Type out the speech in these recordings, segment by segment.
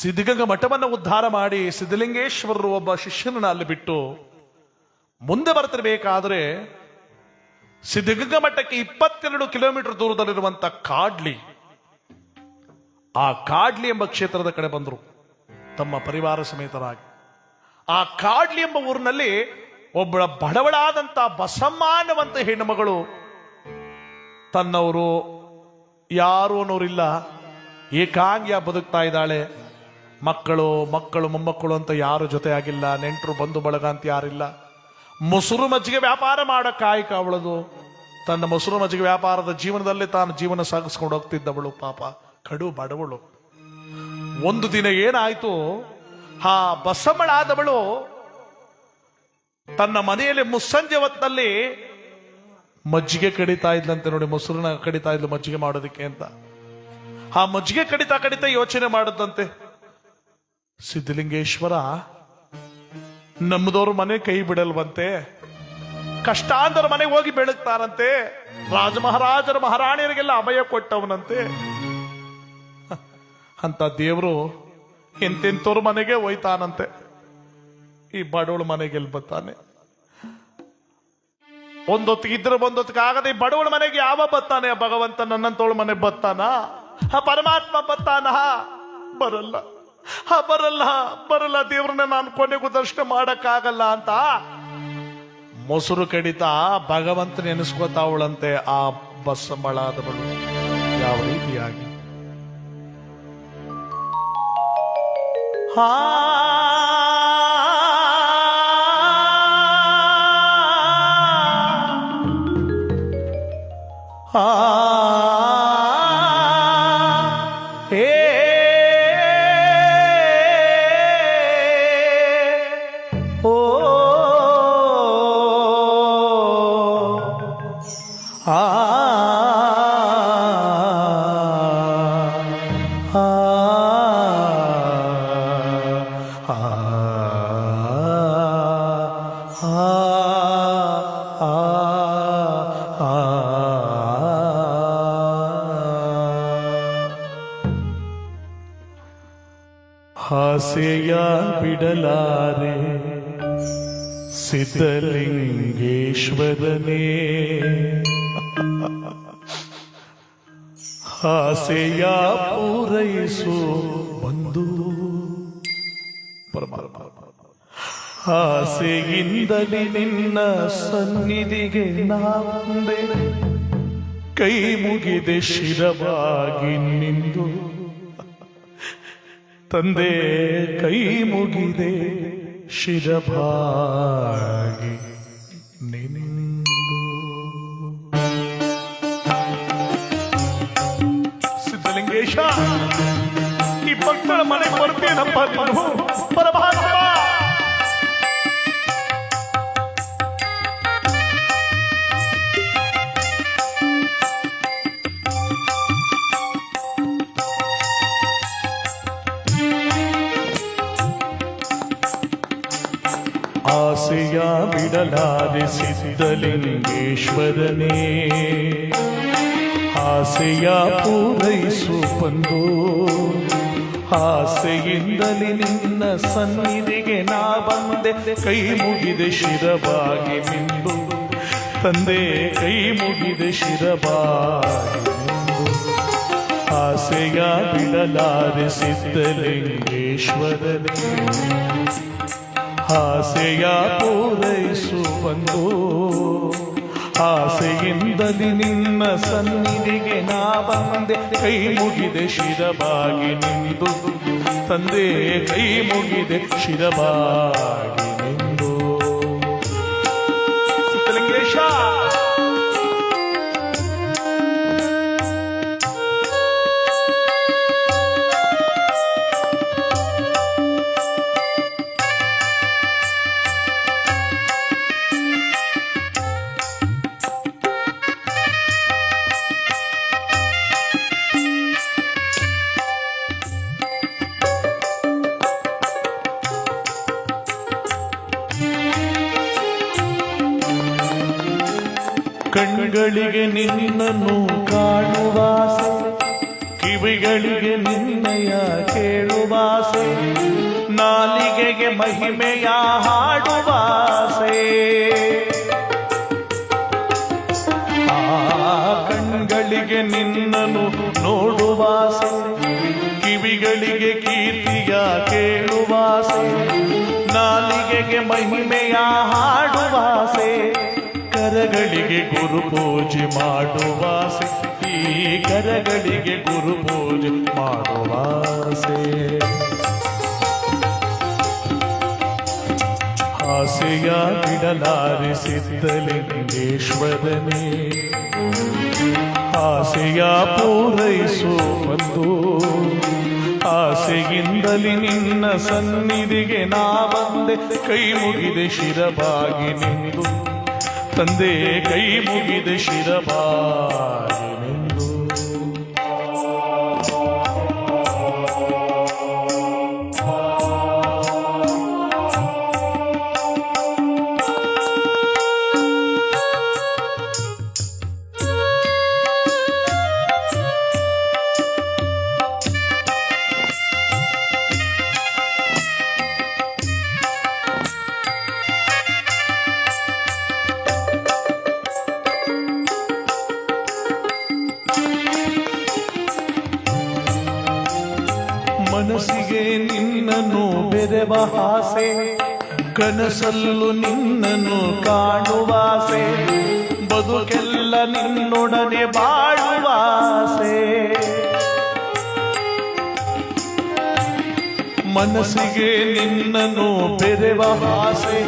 ಸಿದ್ಧಗಂಗಾ ಮಠವನ್ನು ಉದ್ಧಾರ ಮಾಡಿ ಸಿದ್ಧಲಿಂಗೇಶ್ವರರು ಒಬ್ಬ ಶಿಷ್ಯನನ್ನ ಅಲ್ಲಿ ಬಿಟ್ಟು ಮುಂದೆ ಬರ್ತಿರ್ಬೇಕಾದ್ರೆ ಸಿದ್ಧಗಂಗಾ ಮಠಕ್ಕೆ ಇಪ್ಪತ್ತೆರಡು ಕಿಲೋಮೀಟರ್ ದೂರದಲ್ಲಿರುವಂತ ಕಾಡ್ಲಿ. ಆ ಕಾಡ್ಲಿ ಎಂಬ ಕ್ಷೇತ್ರದ ಕಡೆ ಬಂದರು ತಮ್ಮ ಪರಿವಾರ ಸಮೇತರಾಗಿ. ಆ ಕಾಡ್ಲಿ ಎಂಬ ಊರಿನಲ್ಲಿ ಒಬ್ಬಳ ಬಡವಳಾದಂತ ಬಸಮ್ಮ ಅನ್ನುವಂತ ಹೆಣ್ಣುಮಗಳು ತನ್ನವರು ಯಾರು ಅನ್ನೋರಿಲ್ಲ ಏಕಾಂಗಿಯ ಬದುಕ್ತಾ ಇದ್ದಾಳೆ. ಮಕ್ಕಳು ಮಕ್ಕಳು, ಮೊಮ್ಮಕ್ಕಳು ಅಂತ ಯಾರು ಜೊತೆ ಆಗಿಲ್ಲ ನೆಂಟರು, ಬಂಧು, ಬಳಗ ಅಂತ ಯಾರಿಲ್ಲ. ಮೊಸರು ಮಜ್ಜಿಗೆ ವ್ಯಾಪಾರ ಮಾಡೋ ಕಾಯಕ ಅವಳದು. ತನ್ನ ಮೊಸರು ಮಜ್ಜಿಗೆ ವ್ಯಾಪಾರದ ಜೀವನದಲ್ಲಿ ತಾನು ಜೀವನ ಸಾಗಿಸ್ಕೊಂಡು ಹೋಗ್ತಿದ್ದವಳು ಪಾಪ, ಕಡು ಬಡವಳು. ಒಂದು ದಿನ ಏನಾಯ್ತು? ಆ ಬಸಮ್ಮಳಾದವಳು ತನ್ನ ಮನೆಯಲ್ಲಿ ಮುಸ್ಸಂಜೆ ಹೊತ್ತಲ್ಲಿ ಮಜ್ಜಿಗೆ ಕಡಿತಾ ಇದ್ಲಂತೆ ನೋಡಿ, ಮೊಸರನ್ನ ಕಡಿತಾ ಇದ್ಲು ಮಜ್ಜಿಗೆ ಮಾಡೋದಕ್ಕೆ ಅಂತ. ಆ ಮಜ್ಜಿಗೆ ಕಡಿತಾ ಕಡಿತಾ ಯೋಚನೆ ಮಾಡದಂತೆ. ಸಿದ್ಧಲಿಂಗೇಶ್ವರ, ನಮ್ಮದವ್ರ ಮನೆ ಕೈ ಬಿಡಲ್ವಂತೆ, ಕಷ್ಟಾಂತರ ಮನೆಗೆ ಹೋಗಿ ಬೆಳಗ್ತಾರಂತೆ ರಾಜ ಮಹಾರಾಜರ ಮಹಾರಾಣಿಯರಿಗೆಲ್ಲ ಅಭಯ ಕೊಟ್ಟವನಂತೆ. ಅಂತ ದೇವರು ಎಂತೆಂತವ್ರ ಮನೆಗೆ ಒಯ್ತಾನಂತೆ ಈ ಬಡವಳ ಮನೆಗೆ ಬರ್ತಾನೆ? ಒಂದೊತ್ತಿಗೆ ಇದ್ರೆ ಒಂದೊತ್ತಿಗೆ ಆಗದೆ ಈ ಬಡವಳ ಮನೆಗೆ ಯಾವ ಬತ್ತಾನೆ ಭಗವಂತ ನನ್ನಂತೋಳ ಮನೆಗೆ ಬತ್ತಾನ ಪರಮಾತ್ಮ ಬತ್ತಾನ ಬರಲ್ಲ. ಆ ಬರಲ್ಲ ಬರಲ್ಲ, ದೇವ್ರನ್ನ ನಾನು ಕೊನೆಗೂ ದರ್ಶನ ಮಾಡಕ್ಕಾಗಲ್ಲ ಅಂತ ಮೊಸರು ಕಡಿತ ಭಗವಂತ ನೆನೆಸ್ಕೋತಾವಳಂತೆ ಆ ಬಸಂಬಳಾದವಳು ಯಾವ ರೀತಿಯಾಗಿ? ಹಾ ಸಿದ್ಧಲಿಂಗೇಶ್ವರನೇ ಹಾಸೆಯ ಪೂರೈಸು ಬಂದು. ಪರಮಾತ್ಮ. ನಿನ್ನ ಸನ್ನಿಧಿಗೆ ನಾಂದೆ ಕೈ ಮುಗಿದೆ ಶಿರವಾಗಿ ನಿಂದು. ತಂದೆ, ಕೈ ಮುಗಿದೆ ಶಿರಭಾಗಿ ನಿಂದು ಸಿದ್ಧಲಿಂಗೇಶ ಈ ಭಕ್ತರ ಮನೆಗೆ ಬರ್ತೇನಪ್ಪ ನೀನು ಪರಮಾತ್ಮ ಆಸೆಯ ಬಿಡಲಾರೆ ಸಿದ್ಧಲಿಂಗೇಶ್ವರನೇ. ಆಸೆಯ ಪೂರೈಸು ಬಂದು, ಆಸೆಯಿಂದಲೇ ನಿನ್ನ ಸನ್ನಿಧಿಗೆ ನಾ ಬಂದೆ. ಕೈ ಮುಗಿದೆ ಶಿರಬಾಗಿ ನಿಂದು ತಂದೆ ಕೈ ಮುಗಿದೆ ಶಿರಬಾಗಿ ಆಸೆಯ ಬಿಡಲಾರೆ ಸಿದ್ಧಲಿಂಗೇಶ್ವರನೇ. ಆಸೆಯ ಪೂರೈಸು ಬಂದು ಆಸೆಯಿಂದಲಿ ನಿನ್ನ ಸನ್ನಿಧಿಗೆ ನಾ ಬಂದೆ ಕೈ ಮುಗಿದೆ ಶಿರಬಾಗಿ ನಿಂದು. ತಂದೆ, ಕೈ ಮುಗಿದೆ ಶಿರಬಾಗಿ ಹಾಡುವಾಸೆ ಆ ಕಣ್ಗಳಿಗೆ ನಿನ್ನನು ನೋಡುವಾಸೆ ಕಿವಿಗಳಿಗೆ ಕೀರ್ತಿಯ ಕೇಳುವಾಸೆ ನಾಲಿಗೆಗೆ ಮಹಿಮೆಯ ಹಾಡುವಾಸೆ ಕರಗಳಿಗೆ ಗುರು ಪೂಜೆ ಮಾಡುವಾಸೆ ಈ ಕರಗಳಿಗೆ ಗುರು ಪೂಜೆ ಮಾಡುವಾಸೆ ಆಸೆಯ ಬಿಡಲಾರಿಸಿದ್ದಲಿಂಗೇಶ್ವರನೇ ಆಸೆಯ ಪೂರೈಸು ಬಂದು ಆಸೆಯಿಂದಲಿ ನಿನ್ನ ಸನ್ನಿಧಿಗೆ ನಾ ಬಂದೆ. ಕೈ ಮುಗಿದೆ ಶಿರಬಾಗಿ ನಿಂದು, ತಂದೆ ಕೈ ಮುಗಿದೆ ಶಿರಬಾಗಿ ನಿಂದು. ಬೆರೆವ ಆಸೆ ಕನಸಲ್ಲು ನಿನ್ನನ್ನು ಕಾಣುವಾಸೆ ಬದುಕೆಲ್ಲ ನಿನ್ನೊಡನೆ ಬಾಳುವಾಸೆ ಮನಸ್ಸಿಗೆ ನಿನ್ನನ್ನು ಬೆರೆವ ಆಸೆ.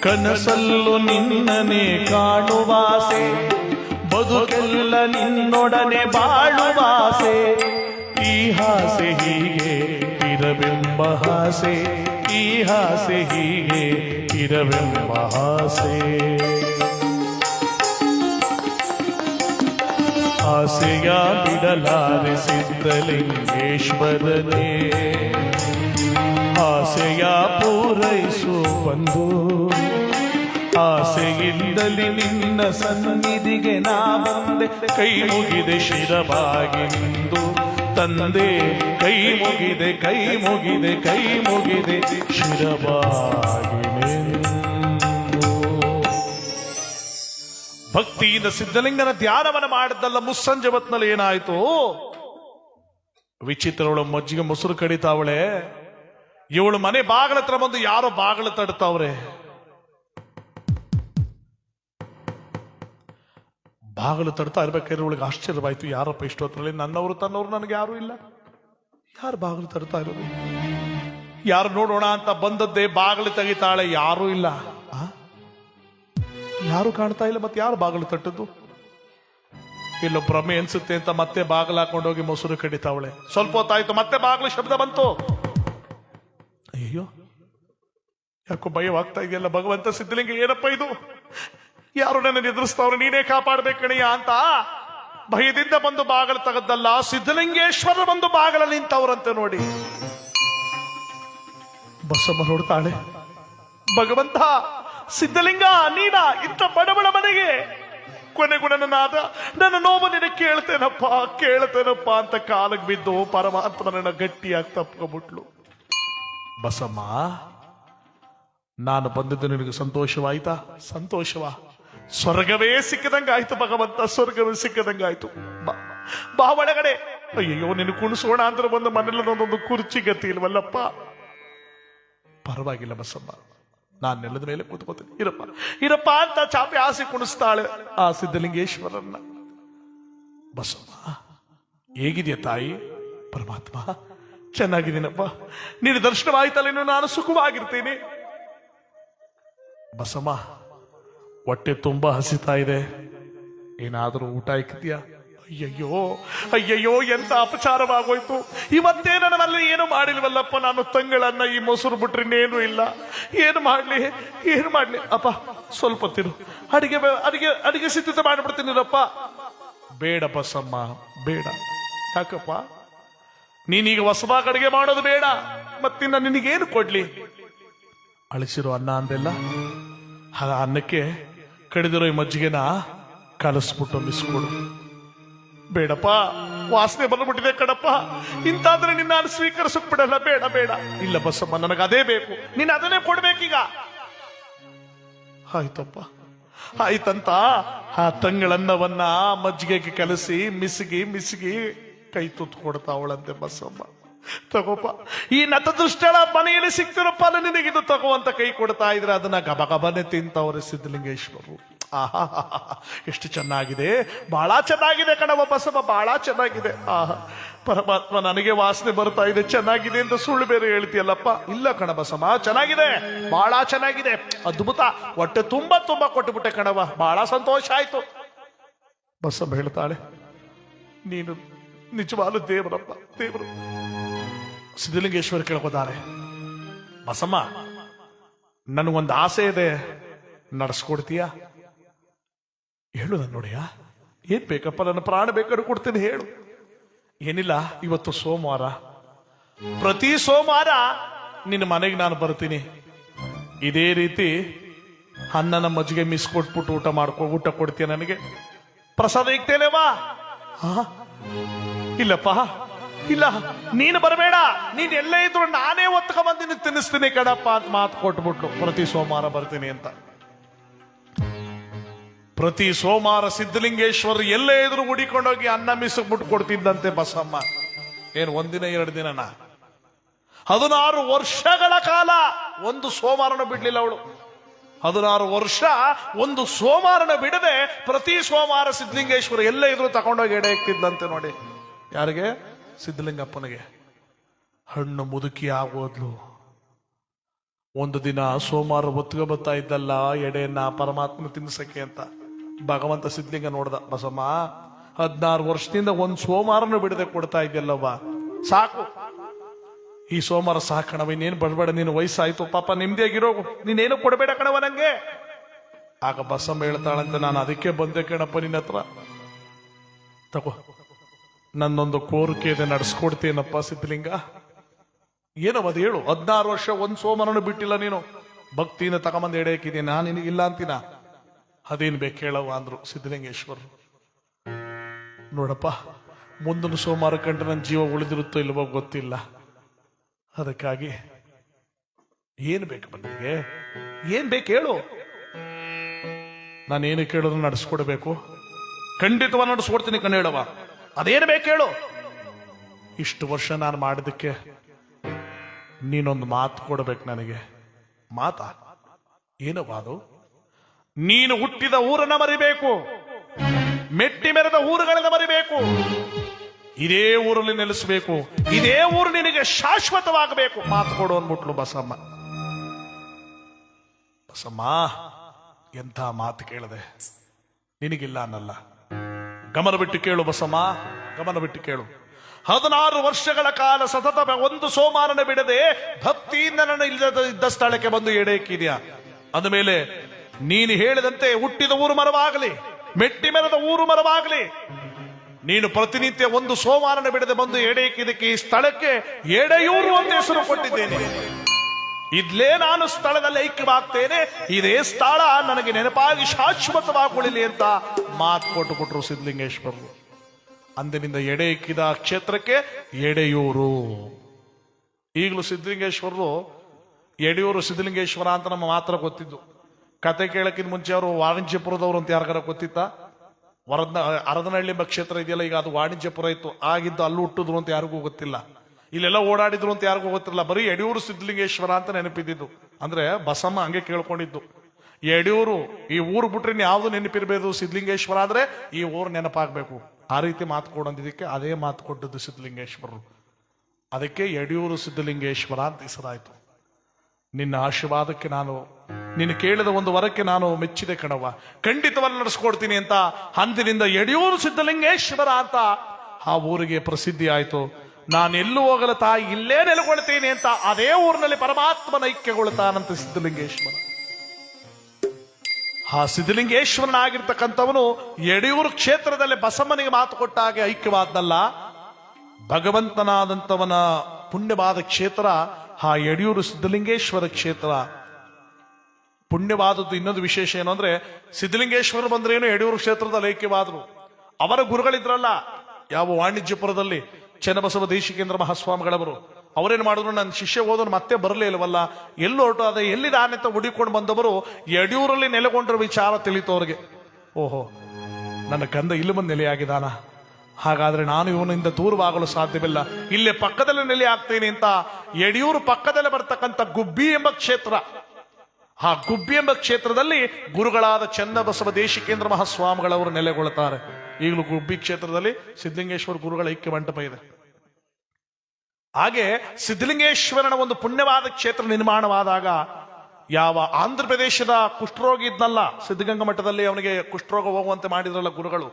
ಕನಸಲ್ಲು ನಿನ್ನನೆ ಕಾಣುವಾಸೆ ಬದುಕೆಲ್ಲ ನಿನ್ನೊಡನೆ ಬಾಳುವಾಸೆ ಈ ಹಾಸೆ ಹೀಗೆ ಇರವೆಂಬ ಹಾಸೆ, ಈ ಹಾಸೆ ಹೀಗೆ ಇರವೆಂಬ ಹಾಸೆ. ಆಸೆಯ ಬಿಡಲಾರೆ ಸಿದ್ಧಲಿಂಗೇಶ್ವರನೇ ಆಸೆಯ ಪೂರೈಸು ಬಂದು ಆಸೆಯಿಂದಲಿ ನಿನ್ನ ಸನ್ನಿಧಿಗೆ ನಾ ಬಂದೆ ಕೈ ಮುಗಿದೆ ಶಿರವಾಗಿ ನಿಂದು ತಂದೆ, ಕೈ ಮುಗಿದೆ ಕೈ ಮುಗಿದೆ ಕೈ ಮುಗಿದೆ, ಶಿರಬಾಗಿ ಭಕ್ತಿಯಿಂದ ಸಿದ್ಧಲಿಂಗನ ಧ್ಯಾನವನ್ನು ಮಾಡಿದ್ದಲ್ಲ, ಮುಸ್ಸಂಜೆ ಹೊತ್ನಲ್ಲಿ ಏನಾಯ್ತು? ವಿಚಿತ್ರವಳು ಮಜ್ಜಿಗೆ ಮೊಸರು ಕಡಿತಾವಳೆ. ಇವಳು ಮನೆ ಬಾಗಿಲ ಹತ್ರ ಬಂದು ಯಾರೋ ಬಾಗಿಲು ತಡ್ತಾವ್ರೆ. ಬಾಗಿಲು ತಡ್ತಾ ಇರ್ಬೇಕಾದ್ರೆ ಒಳಗೆ ಆಶ್ಚರ್ಯವಾಯ್ತು, ಯಾರಪ್ಪ ಇಷ್ಟೊತ್ತರಲ್ಲಿ ನನ್ನವರು ತನ್ನವರು ನನಗೆ ಯಾರು ಇಲ್ಲ. ಯಾರು ಬಾಗಿಲು ತಡ್ತಾ ಇರೋದು? ಯಾರು ನೋಡೋಣ ಅಂತ ಬಂದದ್ದೇ ಬಾಗಿಲು ತೆಗಿತಾಳೆ, ಯಾರೂ ಇಲ್ಲ? ಯಾರು ಕಾಣ್ತಾ ಇಲ್ಲ ಮತ್ತೆ ಯಾರು ಬಾಗಿಲು ತಟ್ಟದ್ದು? ಇಲ್ಲೋ ಭ್ರಮೆ ಅನ್ಸುತ್ತೆ ಅಂತ ಮತ್ತೆ ಬಾಗಿಲು ಹಾಕೊಂಡೋಗಿ ಮೊಸರು ಕಡಿತಾವಳೆ. ಸ್ವಲ್ಪ ಹೊತ್ತಾಯ್ತು, ಮತ್ತೆ ಬಾಗಿಲು ಶಬ್ದ ಬಂತು. ಅಯ್ಯೋ ಯಾಕೋ ಭಯವಾಗ್ತಾ ಇದೆಯಲ್ಲ ಭಗವಂತ ಸಿದ್ಧಲಿಂಗ, ಏನಪ್ಪ ಇದು? ಯಾರು ನನ್ನ ಎದುರಿಸ್ತಾವ್ರೆ ನೀನೇ ಕಾಪಾಡ್ಬೇಕಣಿಯ ಅಂತ ಭಯದಿಂದ ಬಂದು ಬಾಗಲ ತೆಗೆದ್ದಲ್ಲ ಸಿದ್ಧಲಿಂಗೇಶ್ವರ ಬಂದು ಬಾಗಲ ನಿಂತವ್ರಂತೆ ನೋಡಿ. ಬಸಮ್ಮ ನೋಡ್ತಾಳೆ ಭಗವಂತ, ಸಿದ್ಧಲಿಂಗ, ನೀನ, ಇಂಥ ಬಡಬಡ ಮನೆಗೆ ಕೊನೆಗೂ ನನ್ನ ನನ್ನ ನೋವು ನಿನ್ನ ಕೇಳ್ತೇನಪ್ಪ ಕೇಳ್ತೇನಪ್ಪ ಅಂತ ಕಾಲಿಗೆ ಬಿದ್ದು ಪರಮಾತ್ಮನನ್ನ ಗಟ್ಟಿಯಾಗಿ ತಪ್ಕೊಂಬಿಟ್ಲು ಬಸಮ್ಮ, ನಾನು ಬಂದಿದ್ದು ನಿನಗೆ ಸಂತೋಷವಾಯ್ತಾ? ಸಂತೋಷವಾ? ಸ್ವರ್ಗವೇ ಸಿಕ್ಕದಂಗಾಯ್ತು, ಭಗವಂತ, ಸ್ವರ್ಗವೇ ಸಿಕ್ಕದಂಗಾಯ್ತು. ಬಾ ಒಳಗಡೆ. ಅಯ್ಯೋ ನಿನ್ನ ಕುಣಿಸೋಣ ಅಂದ್ರೆ ಬಂದು ಮನೇಲಿ ಒಂದೊಂದು ಕುರ್ಚಿ ಗತಿ ಇಲ್ವಲ್ಲಪ್ಪ? ಪರವಾಗಿಲ್ಲ ಬಸಮ್ಮ. ನಾನು ನೆಲದ ಮೇಲೆ ಕೂತ್ಕೋತೀನಿ. ಇರಪ್ಪ ಇರಪ್ಪ ಅಂತ ಚಾಪೆ ಆಸೆ ಕುಣಿಸ್ತಾಳೆ ಆ ಸಿದ್ಧಲಿಂಗೇಶ್ವರನ್ನ. ಬಸಮ್ಮ, ಹೇಗಿದೆಯಾ ತಾಯಿ? ಪರಮಾತ್ಮ, ಚೆನ್ನಾಗಿದ್ದೀನಪ್ಪ. ನೀನು ದರ್ಶನವಾಯ್ತಲ್ಲ ನಾನು ಸುಖವಾಗಿರ್ತೀನಿ. ಬಸಮ್ಮ ಹೊಟ್ಟೆ ತುಂಬಾ ಹಸಿತಾ ಇದೆ. ಏನಾದರೂ ಊಟ ಇಕ್ಕಿದ್ಯಾ ಅಯ್ಯಯ್ಯೋ ಅಯ್ಯಯ್ಯೋ, ಎಂತ ಅಪಚಾರವಾಗೋಯ್ತು. ಇವತ್ತೇ ನನ್ನಲ್ಲಿ ಏನು ಮಾಡಿಲ್ವಲ್ಲಪ್ಪ ನಾನು ತಂಗಳನ್ನ ಈ ಮೊಸರು ಬಿಟ್ರೆ ಇನ್ನೇನು ಇಲ್ಲ. ಏನು ಮಾಡ್ಲಿ ಏನು ಮಾಡ್ಲಿ? ಅಪ್ಪ, ಸ್ವಲ್ಪ ತಿರು ಅಡಿಗೆ ಅಡಿಗೆ ಅಡಿಗೆ ಸಿದ್ಧತೆ ಮಾಡಿಬಿಡ್ತೀನಿರಪ್ಪ ಬೇಡ ಬಸಮ್ಮ ಬೇಡ. ಯಾಕಪ್ಪ? ನೀನೀಗ ಹೊಸಬಾಗ ಅಡಿಗೆ ಮಾಡೋದು ಬೇಡ. ಮತ್ತಿನ್ನ ನಿನಗೇನು ಕೊಡ್ಲಿ? ಅಳಿಸಿರೋ ಅನ್ನ ಅಂದೆಲ್ಲ ಅನ್ನಕ್ಕೆ ಕಡಿದಿರೋ ಈ ಮಜ್ಜಿಗೆನ ಕಲಸ್ಬಿಟ್ಟು ಮಿಸ್ಕೊಡು. ಬೇಡಪ್ಪ, ವಾಸನೆ ಬಂದ್ಬಿಟ್ಟಿದೆ ಕಡಪ್ಪ ಇಂತಾದ್ರೆ ನಿನ್ನ ನಾನು ಸ್ವೀಕರಿಸಕ್ ಬಿಡಲ್ಲ, ಬೇಡ ಬೇಡ. ಇಲ್ಲ ಬಸಮ್ಮ, ನನಗೆ ಅದೇ ಬೇಕು. ನೀನ್ ಅದನ್ನೇ ಕೊಡ್ಬೇಕೀಗ. ಆಯ್ತಪ್ಪ, ಆಯ್ತಂತ. ಆ ತಂಗಳನ್ನವನ್ನ ಮಜ್ಜಿಗೆಗೆ ಕಲಸಿ, ಮಿಸಿಗಿ ಮಿಸಿಗಿ ಕೈ ತುತ್ತು ಕೊಡ್ತಾವಳಂತೆ ಬಸಮ್ಮ. ತಗೋಪ. ಈ ನತದೃಷ್ಟಳ ಮನೆಯಲ್ಲಿ ಸಿಕ್ತಿರಪ್ಪ ಇದು ತಗೋ ಅಂತ ಕೈ ಕೊಡ್ತಾ ಇದ್ರೆ ಅದನ್ನ ಗಬ ಗಬನೆ ತಿಂತವ್ರೆ ಸಿದ್ಧಲಿಂಗೇಶ್ವರು. ಆಹಾ ಎಷ್ಟು ಚೆನ್ನಾಗಿದೆ. ಬಹಳ ಚೆನ್ನಾಗಿದೆ ಕಣವ ಬಸವ ಬಹಳ ಚೆನ್ನಾಗಿದೆ. ಆಹಾ. ಪರಮಾತ್ಮ ನನಗೆ ವಾಸನೆ ಬರ್ತಾ ಇದೆ. ಚೆನ್ನಾಗಿದೆ ಅಂತ ಸುಳ್ಳು ಬೇರೆ ಹೇಳ್ತೀಯಲ್ಲಪ್ಪ. ಇಲ್ಲ ಕಣ ಬಸಮ್ಮ ಚೆನ್ನಾಗಿದೆ. ಬಹಳ ಚೆನ್ನಾಗಿದೆ. ಅದ್ಭುತ. ಹೊಟ್ಟೆ ತುಂಬಾ ತುಂಬಾ ಕೊಟ್ಟುಬಿಟ್ಟೆ ಕಣವ ಬಹಳ ಸಂತೋಷ ಆಯ್ತು. ಬಸಮ್ಮ ಹೇಳ್ತಾಳೆ, ನೀನು ನಿಜವಾಲು ದೇವರಪ್ಪ, ದೇವರು. ಸಿದ್ಧಲಿಂಗೇಶ್ವರ ಕೇಳ್ಕೊತಾರೆ, ಬಸಮ್ಮ, ನನಗೊಂದು ಆಸೆ ಇದೆ. ನಡೆಸ್ಕೊಡ್ತೀಯಾ? ಹೇಳು ನನ್ನ ನೋಡಿಯ, ಏನ್ ಬೇಕಪ್ಪ ನನ್ನ ಪ್ರಾಣ ಬೇಕಾದ್ರೂ ಕೊಡ್ತೀನಿ, ಹೇಳು. ಏನಿಲ್ಲ, ಇವತ್ತು ಸೋಮವಾರ. ಪ್ರತಿ ಸೋಮವಾರ ನಿನ್ನ ಮನೆಗೆ ನಾನು ಬರ್ತೀನಿ. ಇದೇ ರೀತಿ ಅನ್ನನ ಮಜ್ಜಿಗೆ ಮಿಸ್ ಕೊಟ್ಬಿಟ್ಟು ಊಟ ಮಾಡ್ಕೊ, ಊಟ ಕೊಡ್ತೀಯ ನನಗೆ? ಪ್ರಸಾದ ಇಕ್ತೇನೆವಾ ಇಲ್ಲಪ್ಪ ಇಲ್ಲ, ನೀನು ಬರಬೇಡ. ನೀನ್ ಎಲ್ಲೇ ಇದ್ರು ನಾನೇ ಬಂದಿನಿ ತಿನ್ನಿಸ್ತೀನಿ ಕಡಪ್ಪ ಅಂತ ಮಾತು ಕೊಟ್ಬಿಟ್ಲು. ಪ್ರತಿ ಸೋಮವಾರ ಬರ್ತೀನಿ ಅಂತ. ಪ್ರತಿ ಸೋಮವಾರ ಸಿದ್ಧಲಿಂಗೇಶ್ವರ್ ಎಲ್ಲೇ ಇದ್ರು ಹುಡಿಕೊಂಡೋಗಿ ಅನ್ನ ಮಿಸಕ್ಬಿಟ್ಟು ಕೊಡ್ತಿದ್ದಂತೆ ಬಸಮ್ಮ. ಏನು, ಒಂದಿನ, ಎರಡು ದಿನನ? ಹದಿನಾರು ವರ್ಷಗಳ ಕಾಲ ಒಂದು ಸೋಮವಾರನ ಬಿಡ್ಲಿಲ್ಲ ಅವಳು. ಹದಿನಾರು ವರ್ಷ ಒಂದು ಸೋಮವಾರನ ಬಿಡದೆ ಪ್ರತಿ ಸೋಮವಾರ ಸಿದ್ಧಲಿಂಗೇಶ್ವರ ಎಲ್ಲೇ ಇದ್ರು ತಗೊಂಡೋಗಿ ಎಡೆ ಇಕ್ತಿದ್ದಂತೆ ನೋಡಿ. ಯಾರಿಗೆ? ಸಿದ್ಧಲಿಂಗಪ್ಪನಿಗೆ, ಹಣ್ಣು ಮುದುಕಿ ಆಗೋದ್ಲು. ಒಂದು ದಿನ ಸೋಮವಾರ ಒತ್ತಿಗೆ ಬರ್ತಾ ಇದ್ದಲ್ಲ, ಎಡೆಯನ್ನ ಪರಮಾತ್ಮ ತಿನ್ಸಕ್ಕೆ ಅಂತ ಭಗವಂತ ಸಿದ್ಧಲಿಂಗ ನೋಡ್ದ, ಬಸಮ್ಮ, ಹದಿನಾರು ವರ್ಷದಿಂದ ಒಂದು ಸೋಮವಾರನು ಬಿಡದೆ ಕೊಡ್ತಾ ಇದ್ದಲ್ಲವ್ವ ಸಾಕು. ಈ ಸೋಮವಾರ ಸಾಕಣವ, ಇನ್ನೇನು ಬಡಬೇಡ, ನೀನು ವಯಸ್ಸಾಯ್ತು. ಪಾಪ ಆಗಿರೋ ನೀನೇನು ಕೊಡಬೇಡ ಕಣವ ನಂಗೆ. ಆಗ ಬಸಮ್ಮ ಹೇಳ್ತಾಳಂತ, ನಾನು ಅದಕ್ಕೆ ಬಂದೆ ಕಣಪ್ಪ ನಿನ್ನ ಹತ್ರ. ತಗೋ. ನನ್ನೊಂದು ಕೋರಿಕೆ ಇದೆ ನಡೆಸ್ಕೊಡ್ತೀನಪ್ಪ ಸಿದ್ಧಲಿಂಗ. ಏನೋ ಅದು ಹೇಳು, ಹದಿನಾರು ವರ್ಷ ಒಂದ್ ಸೋಮನನ್ನು ಬಿಟ್ಟಿಲ್ಲ ನೀನು. ಭಕ್ತಿನ ತಗೊಂಬಂದು ಎಡೆಯಕ್ಕಿದ್ದೀನಿ ನಾನು ನಾನು ಇಲ್ಲ ಅಂತೀನ? ಅದೇನ್ ಬೇಕು ಹೇಳವ ಅಂದ್ರು ಸಿದ್ಧಲಿಂಗೇಶ್ವರರು ನೋಡಪ್ಪ ಮುಂದಿನ ಸೋಮವಾರ ಕಂಡ್ರೆ ನನ್ನ ಜೀವ ಉಳಿದಿರುತ್ತೋ ಇಲ್ವೋ ಗೊತ್ತಿಲ್ಲ. ಅದಕ್ಕಾಗಿ ಏನು ಬೇಕು ನಿನಗೆ? ಏನ್ ಬೇಕು ಹೇಳು. ನಾನೇನು ಕೇಳಿದ್ರು ನಡೆಸ್ಕೊಡ್ಬೇಕು. ಖಂಡಿತವಾಗಿ ನಡೆಸ್ಕೊಡ್ತೀನಿ ಕಣ್ಣು ಹೇಳವ ಅದೇನು ಬೇಕು ಹೇಳು? ಇಷ್ಟು ವರ್ಷ ನಾನು ಮಾಡಿದಕ್ಕೆ ನೀನೊಂದು ಮಾತು ಕೊಡಬೇಕು ನನಗೆ. ಮಾತಾ? ಏನು ಅದು ನೀನು ಹುಟ್ಟಿದ ಊರನ್ನ ಮರಿಬೇಕು. ಮೆಟ್ಟಿ ಮೆರೆದ ಊರುಗಳನ್ನ ಮರಿಬೇಕು. ಇದೇ ಊರಲ್ಲಿ ನೆಲೆಸಬೇಕು. ಇದೇ ಊರು ನಿನಗೆ ಶಾಶ್ವತವಾಗಬೇಕು. ಮಾತು ಕೊಡು ಅಂದ್ಬಿಟ್ಲು ಬಸಮ್ಮ. ಬಸಮ್ಮ, ಎಂಥ ಮಾತು ಕೇಳಿದೆ? ನಿನಗಿಲ್ಲ ಅನ್ನಲ್ಲ. ಗಮನ ಬಿಟ್ಟು ಕೇಳು ಬಸಮ್ಮ, ಗಮನ ಬಿಟ್ಟು ಕೇಳು. ಹದಿನಾರು ವರ್ಷಗಳ ಕಾಲ ಸತತ ಒಂದು ಸೋಮಾರನ ಬಿಡದೆ ಭಕ್ತಿಯಿಂದ ನನ್ನ ಇಲ್ಲದ ಇದ್ದ ಸ್ಥಳಕ್ಕೆ ಬಂದು ಎಡೆಯಕ್ಕಿದ್ಯಾ ಅಂದಮೇಲೆ ನೀನು ಹೇಳಿದಂತೆ ಹುಟ್ಟಿದ ಊರು ಮರವಾಗಲಿ, ಮೆಟ್ಟಿ ಮೆರೆದ ಊರು ಮರವಾಗಲಿ, ನೀನು ಪ್ರತಿನಿತ್ಯ ಒಂದು ಸೋಮಾರನ ಬಿಡದೆ ಬಂದು ಎಡೆಯಕ್ಕಿದ್ದಕ್ಕೆ ಈ ಸ್ಥಳಕ್ಕೆ ಎಡೆಯೂರು ಅಂತ ಹೆಸರು ಕೊಟ್ಟಿದ್ದೇನೆ. ಇದ್ಲೇ ನಾನು ಸ್ಥಳದಲ್ಲಿ ಐಕ್ಯವಾಗ್ತೇನೆ. ಇದೇ ಸ್ಥಳ ನನಗೆ ನೆನಪಾಗಿ ಶಾಶ್ವತವಾಗಿ ಉಳಿಲಿ ಅಂತ ಮಾತು ಕೊಟ್ಟು ಕೊಟ್ಟರು ಸಿದ್ಧಲಿಂಗೇಶ್ವರರು. ಅಂದಿನಿಂದ ಎಡೆ ಇಕ್ಕಿದ ಕ್ಷೇತ್ರಕ್ಕೆ ಎಡೆಯೂರು. ಈಗಲೂ ಸಿದ್ಧಲಿಂಗೇಶ್ವರರು ಎಡೆಯೂರು ಸಿದ್ಧಲಿಂಗೇಶ್ವರ ಅಂತ ನಮ್ಮ ಮಾತ್ರ ಗೊತ್ತಿದ್ದು. ಕತೆ ಕೇಳಕ್ಕಿಂತ ಮುಂಚೆ ಅವರು ವಾಣಿಜ್ಯಪುರದವರು ಅಂತ ಯಾರಿಗಾರ ಗೊತ್ತಿತ್ತ? ವರದ್ನ, ಅರದನಹಳ್ಳಿ ಕ್ಷೇತ್ರ ಇದೆಯಲ್ಲ, ಈಗ ಅದು ವಾಣಿಜ್ಯಪುರ ಇತ್ತು. ಆಗಿದ್ದು ಅಲ್ಲೂ ಹುಟ್ಟಿದ್ರು ಅಂತ ಯಾರಿಗೂ ಗೊತ್ತಿಲ್ಲ. ಇಲ್ಲೆಲ್ಲ ಓಡಾಡಿದ್ರು ಅಂತ ಯಾರಿಗೂ ಗೊತ್ತಿರಲ್ಲ. ಬರೀ ಯಡಿಯೂರು ಸಿದ್ಧಲಿಂಗೇಶ್ವರ ಅಂತ ನೆನಪಿದ್ದಿದ್ದು. ಅಂದ್ರೆ ಬಸಮ್ಮ ಹಂಗೆ ಕೇಳ್ಕೊಂಡಿದ್ದು. ಯಡಿಯೂರು, ಈ ಊರು ಬಿಟ್ರೆ ಯಾವ್ದು ನೆನಪಿರ್ಬೇಕು ಸಿದ್ಧಲಿಂಗೇಶ್ವರ ಆದ್ರೆ ಈ ಊರು ನೆನಪಾಗಬೇಕು. ಆ ರೀತಿ ಮಾತು ಕೊಡೋದಿದ್ದಕ್ಕೆ ಅದೇ ಮಾತು ಕೊಟ್ಟದ್ದು ಸಿದ್ಧಲಿಂಗೇಶ್ವರರು. ಅದಕ್ಕೆ ಯಡಿಯೂರು ಸಿದ್ಧಲಿಂಗೇಶ್ವರ ಅಂತ ಹೆಸರಾಯ್ತು. ನಿನ್ನ ಆಶೀರ್ವಾದಕ್ಕೆ ನಾನು, ನಿನ್ನ ಕೇಳಿದ ಒಂದು ವರಕ್ಕೆ ನಾನು ಮೆಚ್ಚಿದೆ ಕಣವ ಖಂಡಿತವಾಗಿ ನಡೆಸ್ಕೊಡ್ತೀನಿ ಅಂತ ಅಂದಿನಿಂದ ಯಡಿಯೂರು ಸಿದ್ಧಲಿಂಗೇಶ್ವರ ಅಂತ ಆ ಊರಿಗೆ ಪ್ರಸಿದ್ಧಿ ಆಯ್ತು ನಾನು ಎಲ್ಲೂ ಹೋಗಲ ತಾಯಿ ಇಲ್ಲೇ ನೆಲೆಗೊಳ್ತೇನೆ ಅಂತ ಅದೇ ಊರಿನಲ್ಲಿ ಪರಮಾತ್ಮನ ಐಕ್ಯಗೊಳ್ತಾನಂತ ಸಿದ್ಧಲಿಂಗೇಶ್ವರ. ಆ ಸಿದ್ಧಲಿಂಗೇಶ್ವರನಾಗಿರ್ತಕ್ಕಂಥವನು ಯಡಿಯೂರು ಕ್ಷೇತ್ರದಲ್ಲಿ ಬಸಮ್ಮನಿಗೆ ಮಾತು ಕೊಟ್ಟ ಹಾಗೆ ಭಗವಂತನಾದಂಥವನ ಪುಣ್ಯವಾದ ಕ್ಷೇತ್ರ ಆ ಯಡಿಯೂರು ಸಿದ್ಧಲಿಂಗೇಶ್ವರ ಕ್ಷೇತ್ರ. ಪುಣ್ಯವಾದದ್ದು ಇನ್ನೊಂದು ವಿಶೇಷ ಏನು ಅಂದ್ರೆ ಸಿದ್ಧಲಿಂಗೇಶ್ವರ ಬಂದ್ರೇನು ಯಡಿಯೂರು ಕ್ಷೇತ್ರದಲ್ಲಿ ಐಕ್ಯವಾದರು. ಅವರ ಗುರುಗಳಿದ್ರಲ್ಲ ಯಾವ ವಾಣಿಜ್ಯಪುರದಲ್ಲಿ ಚನ್ನಬಸವ ದೇಶಿಕೇಂದ್ರ ಮಹಾಸ್ವಾಮಿಗಳವರು. ಅವರೇನು ಮಾಡಿದ್ರು? ನನ್ನ ಶಿಷ್ಯ ಓದೋನು ಮತ್ತೆ ಬರಲೇ ಇಲ್ವಲ್ಲ? ಎಲ್ಲಿ ಹೊರಟು? ಎಲ್ಲಿ ನಾನೆತ್ತ ಹುಡಿಕೊಂಡು ಬಂದವರು? ಯಡಿಯೂರಲ್ಲಿ ನೆಲೆಗೊಂಡ್ರ ವಿಚಾರ ತಿಳಿತು ಅವ್ರಿಗೆ. ಓಹೋ, ನನ್ನ ಗಂಧ ಇಲ್ಲಿ ಬಂದು ನೆಲೆಯಾಗಿದ್ದಾನ ಹಾಗಾದ್ರೆ ನಾನು ಇವನಿಂದ ದೂರವಾಗಲು ಸಾಧ್ಯವಿಲ್ಲ. ಇಲ್ಲೇ ಪಕ್ಕದಲ್ಲಿ ನೆಲೆ ಆಗ್ತೀನಿ ಅಂತ ಯಡಿಯೂರು ಪಕ್ಕದಲ್ಲೇ ಬರ್ತಕ್ಕಂಥ ಗುಬ್ಬಿ ಎಂಬ ಕ್ಷೇತ್ರ. ಆ ಗುಬ್ಬಿ ಎಂಬ ಕ್ಷೇತ್ರದಲ್ಲಿ ಗುರುಗಳಾದ ಚನ್ನಬಸವ ದೇಶಿಕೇಂದ್ರ ಮಹಾಸ್ವಾಮಿಗಳವರು ನೆಲೆಗೊಳ್ಳುತ್ತಾರೆ ಈಗಲೂ ಗುಬ್ಬಿ ಕ್ಷೇತ್ರದಲ್ಲಿ ಸಿದ್ಧಲಿಂಗೇಶ್ವರ ಗುರುಗಳ ಐಕ್ಯ ಮಂಟಪ ಇದೆ. ಹಾಗೆ ಸಿದ್ಧಲಿಂಗೇಶ್ವರನ ಒಂದು ಪುಣ್ಯವಾದ ಕ್ಷೇತ್ರ ನಿರ್ಮಾಣವಾದಾಗ ಯಾವ ಆಂಧ್ರ ಪ್ರದೇಶದ ಕುಷ್ಠರೋಗಿ ಇದ್ನಲ್ಲ, ಸಿದ್ಧಗಂಗಾ ಮಠದಲ್ಲಿ ಅವನಿಗೆ ಕುಷ್ಠರೋಗ ಹೋಗುವಂತೆ ಮಾಡಿದ್ರಲ್ಲ ಗುರುಗಳು.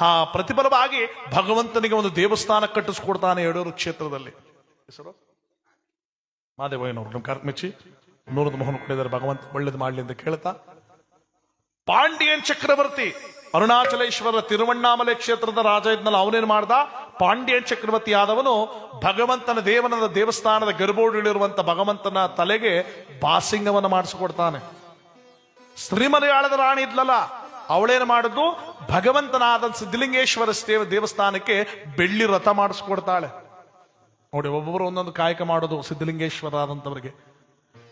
ಆ ಪ್ರತಿಫಲವಾಗಿ ಭಗವಂತನಿಗೆ ಒಂದು ದೇವಸ್ಥಾನ ಕಟ್ಟಿಸ್ಕೊಡ್ತಾನೆ ಯಡೂರು ಕ್ಷೇತ್ರದಲ್ಲಿ. ಹೆಸರು? ಮಾದೇವಯ್ಯನವರು. ನಮ್ಮ ಕಾರ್ಕ್ ಮೆಚ್ಚಿ, ನೂರದ ಮೋಹನ್ ಕೊಟ್ಟಿದ್ದಾರೆ ಭಗವಂತ ಒಳ್ಳೇದು ಮಾಡಲಿ ಅಂತ ಕೇಳ್ತಾ ಪಾಂಡ್ಯನ್ ಚಕ್ರವರ್ತಿ, ಅರುಣಾಚಲೇಶ್ವರ ತಿರುವಣ್ಣಾಮಲೆ ಕ್ಷೇತ್ರದ ರಾಜ ಇದ್ನಲ್ಲ, ಅವನೇನು ಮಾಡ್ದ? ಪಾಂಡ್ಯನ್ ಚಕ್ರವರ್ತಿ ಆದವನು ಭಗವಂತನ ದೇವನದ ದೇವಸ್ಥಾನದ ಗರ್ಭೋಡಿಲಿರುವಂತ ಭಗವಂತನ ತಲೆಗೆ ಬಾಸಿಂಗವನ್ನು ಮಾಡಿಸಿಕೊಡ್ತಾನೆ. ಶ್ರೀಮಲಯಾಳದ ರಾಣಿ ಇದ್ಲಲ್ಲ, ಅವಳೇನು ಮಾಡಿದ್ದು ಭಗವಂತನಾದ ಸಿದ್ಧಲಿಂಗೇಶ್ವರ ದೇವ ದೇವಸ್ಥಾನಕ್ಕೆ ಬೆಳ್ಳಿ ರಥ ಮಾಡಿಸ್ಕೊಡ್ತಾಳೆ. ನೋಡಿ ಒಬ್ಬೊಬ್ಬರು ಒಂದೊಂದು ಕಾಯಕ ಮಾಡೋದು ಸಿದ್ಧಲಿಂಗೇಶ್ವರ ಆದಂತವರಿಗೆ.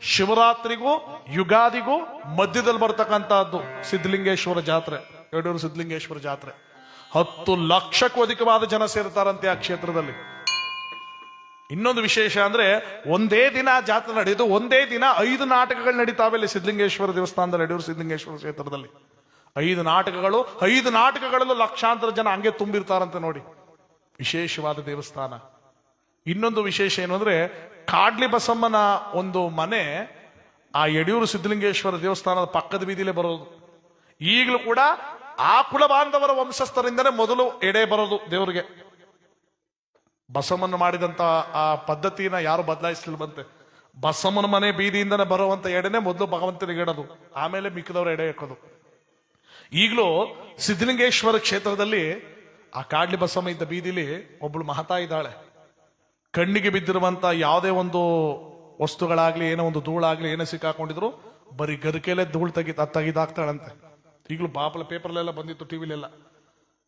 ಶಿವರಾತ್ರಿಗೂ, ಯುಗಾದಿಗೂ ಮಧ್ಯದಲ್ಲಿ ಬರ್ತಕ್ಕಂಥದ್ದು ಸಿದ್ಧಲಿಂಗೇಶ್ವರ ಜಾತ್ರೆ ಯಡೂರು ಸಿದ್ಧಲಿಂಗೇಶ್ವರ ಜಾತ್ರೆ. ಹತ್ತು ಲಕ್ಷಕ್ಕೂ ಅಧಿಕವಾದ ಜನ ಸೇರ್ತಾರಂತೆ ಆ ಕ್ಷೇತ್ರದಲ್ಲಿ. ಇನ್ನೊಂದು ವಿಶೇಷ ಅಂದ್ರೆ, ಒಂದೇ ದಿನ ಜಾತ್ರೆ ನಡೆಯೋದು ಒಂದೇ ದಿನ ಐದು ನಾಟಕಗಳು ನಡೀತಾವೆ ಇಲ್ಲಿ ಸಿದ್ಧಲಿಂಗೇಶ್ವರ ದೇವಸ್ಥಾನದಲ್ಲಿ ಯಡೂರು ಸಿದ್ಧಲಿಂಗೇಶ್ವರ ಕ್ಷೇತ್ರದಲ್ಲಿ. ಐದು ನಾಟಕಗಳು, ಐದು ನಾಟಕಗಳಲ್ಲೂ ಲಕ್ಷಾಂತರ ಜನ ಹಂಗೆ ತುಂಬಿರ್ತಾರಂತೆ ನೋಡಿ. ವಿಶೇಷವಾದ ದೇವಸ್ಥಾನ. ಇನ್ನೊಂದು ವಿಶೇಷ ಏನು ಅಂದ್ರೆ ಕಾಡ್ಲಿ ಬಸಮ್ಮನ ಒಂದು ಮನೆ ಆ ಯಡಿಯೂರು ಸಿದ್ಧಲಿಂಗೇಶ್ವರ ದೇವಸ್ಥಾನದ ಪಕ್ಕದ ಬೀದಿಲೇ ಬರೋದು. ಈಗಲೂ ಕೂಡ ಆ ಕುಲ ಬಾಂಧವರ ವಂಶಸ್ಥರಿಂದನೇ ಮೊದಲು ಎಡೆ ಬರೋದು ದೇವರಿಗೆ. ಬಸಮ್ಮನ ಮಾಡಿದಂತ ಆ ಪದ್ಧತಿನ ಯಾರು ಬದಲಾಯಿಸಲಿಲ್ಲ ಬಂತೆ. ಬಸಮ್ಮನ ಮನೆ ಬೀದಿಯಿಂದನೇ ಬರುವಂತ ಎಡೆನೆ ಮೊದಲು ಭಗವಂತನಿಗೆ ಇಡೋದು. ಆಮೇಲೆ ಮಿಕ್ಕಿದವರು ಎಡೆ ಹಾಕೋದು. ಈಗಲೂ ಸಿದ್ಧಲಿಂಗೇಶ್ವರ ಕ್ಷೇತ್ರದಲ್ಲಿ ಆ ಕಾಡ್ಲಿ ಬಸಮ್ಮ ಇದ್ದ ಬೀದಿಲಿ ಒಬ್ಬಳು ಮಹತಾ ಇದ್ದಾಳೆ. ಕಣ್ಣಿಗೆ ಬಿದ್ದಿರುವಂತ ಯಾವುದೇ ಒಂದು ವಸ್ತುಗಳಾಗ್ಲಿ, ಏನೋ ಒಂದು ಧೂಳಾಗ್ಲಿ, ಏನೋ ಸಿಕ್ಕಾಕೊಂಡಿದ್ರು, ಬರೀ ಗರಿಕೆಲೆ ಧೂಳು ತೆಗಿ ತೆಗಿದಾಕ್ತಾಳಂತೆ. ಈಗಲೂ ಬಾಪಲ ಪೇಪರ್ಲೆಲ್ಲ ಬಂದಿತ್ತು ಟಿವಿಲೆಲ್ಲ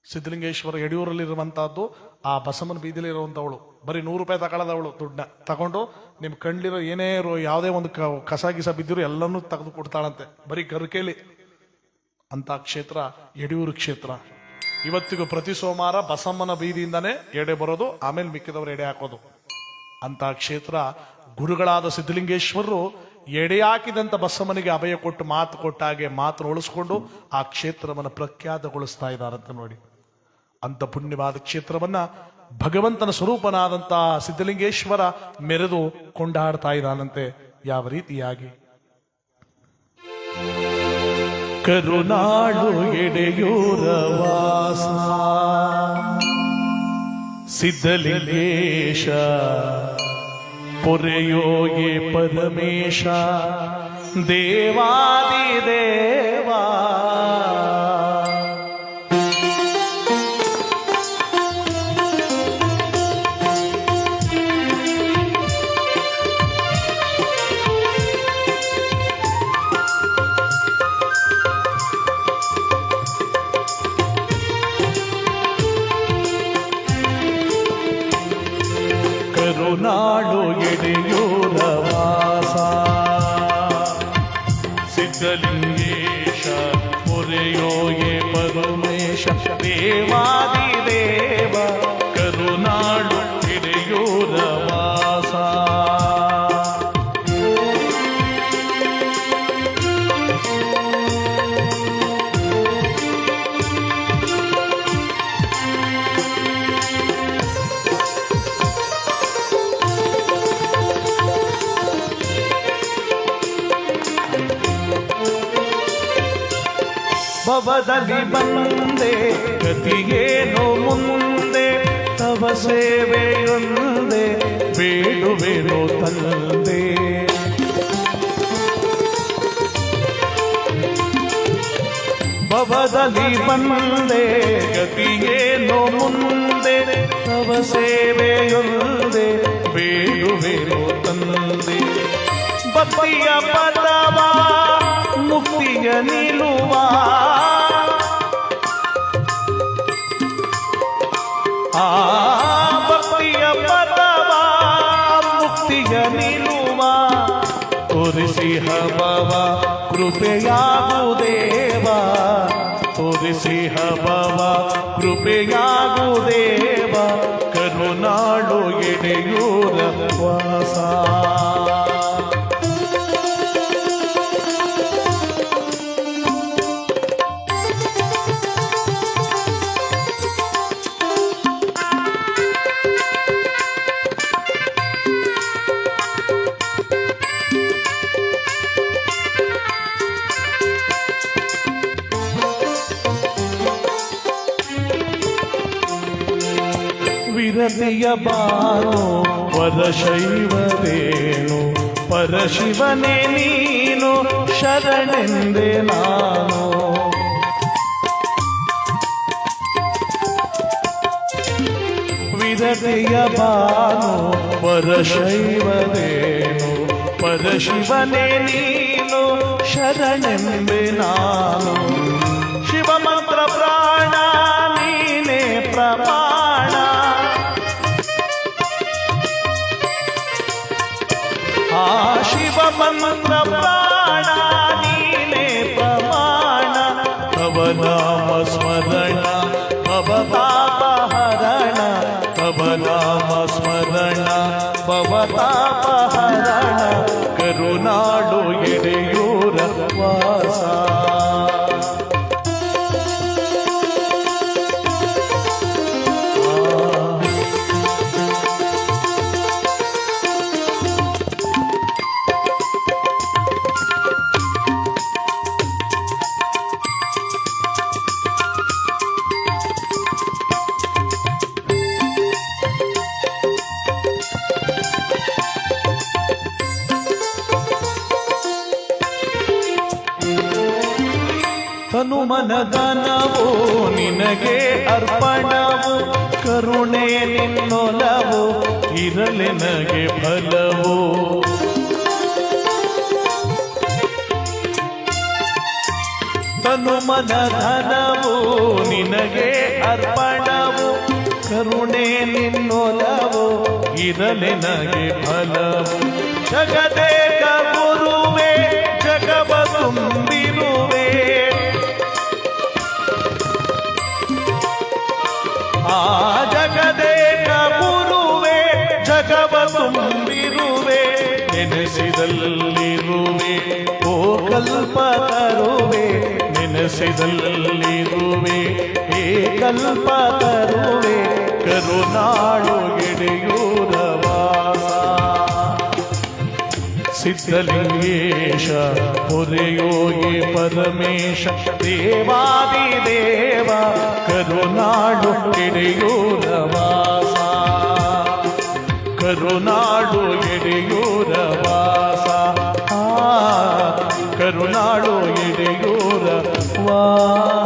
ಸಿದ್ಧಲಿಂಗೇಶ್ವರ ಯಡಿಯೂರಲ್ಲಿ ಇರುವಂತಹದ್ದು ಆ ಬಸಮ್ಮನ ಬೀದಿಲಿ ಇರುವಂತವಳು ಬರೀ ನೂರು ರೂಪಾಯಿ ತಗೊಳ್ಳೋದವಳು ದುಡ್ಡನ್ನ. ತಗೊಂಡು ನಿಮ್ ಕಣ್ಣಿರೋ ಏನೇ ಇರೋ ಯಾವುದೇ ಒಂದು ಕಸ ಗಿಸ ಬಿದ್ದಿರೋ ಎಲ್ಲನೂ ತೆಗೆದು ಕೊಡ್ತಾಳಂತೆ ಬರೀ ಗರಿಕೆಲಿ ಅಂತ ಕ್ಷೇತ್ರ ಯಡಿಯೂರು ಕ್ಷೇತ್ರ. ಇವತ್ತಿಗೂ ಪ್ರತಿ ಸೋಮವಾರ ಬಸಮ್ಮನ ಬೀದಿಯಿಂದನೇ ಎಡೆ ಬರೋದು, ಆಮೇಲೆ ಮಿಕ್ಕಿದವರು ಎಡೆ ಹಾಕೋದು. ಅಂತ ಕ್ಷೇತ್ರ ಗುರುಗಳಾದ ಸಿದ್ಧಲಿಂಗೇಶ್ವರರು ಎಡೆ ಹಾಕಿದಂತ ಬಸಮ್ಮನಿಗೆ ಅಭಯ ಕೊಟ್ಟು, ಮಾತು ಕೊಟ್ಟ ಹಾಗೆ ಮಾತನ್ನು ಉಳಿಸ್ಕೊಂಡು ಆ ಕ್ಷೇತ್ರವನ್ನು ಪ್ರಖ್ಯಾತಗೊಳಿಸ್ತಾ ಇದ್ದಾರಂತ ನೋಡಿ. ಅಂತ ಪುಣ್ಯವಾದ ಕ್ಷೇತ್ರವನ್ನ ಭಗವಂತನ ಸ್ವರೂಪನಾದಂತಹ ಸಿದ್ಧಲಿಂಗೇಶ್ವರ ಮೆರೆದು ಕೊಂಡಾಡ್ತಾ ಇದ್ದಾನಂತೆ ಯಾವ ರೀತಿಯಾಗಿ? ಕರುನಾಡು ಎಡೆಯೂರ ವಾಸ ಸಿದ್ಧಲಿಂಗೇಶ ಪೊರೆಯೋಗಿ ಪರಮೇಶ ದೇವಾದಿ ದೇವಾ. ಭವದಲ್ಲಿ ಬಂದೆ, ಗತಿಗೇನು ಮುಂದೆ, ತವ ಸೇವೆಯೊಂದೆ, ಬೇಡುವೆನು ತಂದೆ. ಭವದಲ್ಲಿ ಬಂದೆ, ಗತಿಗೇನು ಮುಂದೆ, ತವ ಸೇವೆಯೊಂದೆ, ಬೇಡುವೆನು ತಂದೆ. ಭಕ್ತಿಯ ಪದವ, ಮುಕ್ತಿಯ ನಿಲುವ ಆ ವಿರತಿಯ ಬಾನು ವರಶೈವರೇನು ಪರಶಿವನೇ ನೀನು ಶರಣೆಂದೆ ನಾನು ವಿರತೆಯ ಬಾನು ಪರಶೈವರೇನು ಪರಶಿವನೇ ನೀನು ಶರಣೆಂಬೆ ನಾನು ಶಿವ ಮಂತ್ರ ಪ್ರಾಣ ನೀನೇ ಪ್ರಮಾಣ ಶಿವ ಮಂತ್ರ ಪ್ರಾಣ ತನು ಮನದನವು ನಿನಗೆ ಅರ್ಪಣವು? ಕರುಣೆ ನಿನ್ನೊಲವು? ಇರಲೆನಗೆ ಫಲವು? ತನು ಮನಧನವು ನಿನಗೆ ಅರ್ಪಣವು? ಕರುಣೆ ನಿನ್ನೊಲವು? ಇರಲೆನಗೆ ಫಲವು? ಜಗದೇಕ ಗುರುವೇ, ಜಗವ ತುಂಬಿರುವೆ ನೆನೆಸಿದಲ್ಲಿರುವೆ ಏ ಕಲ್ಪ ತರುವೆ, ಕರುನಾಳು ಗೆಡೆಯೂರ ಸಿದ್ಧಲಿಂಗೇಶ, ಪುರಯೋಗಿ ಪರಮೇಶ, ದೇವಾದಿ ದೇವ ಕರುನಾಡು ಎಡೆಯೂರ ವಾಸ. ಕರುನಾಡು ಎಡೆಯೂರ ವಾಸ. ಕರುನಾಡು Allah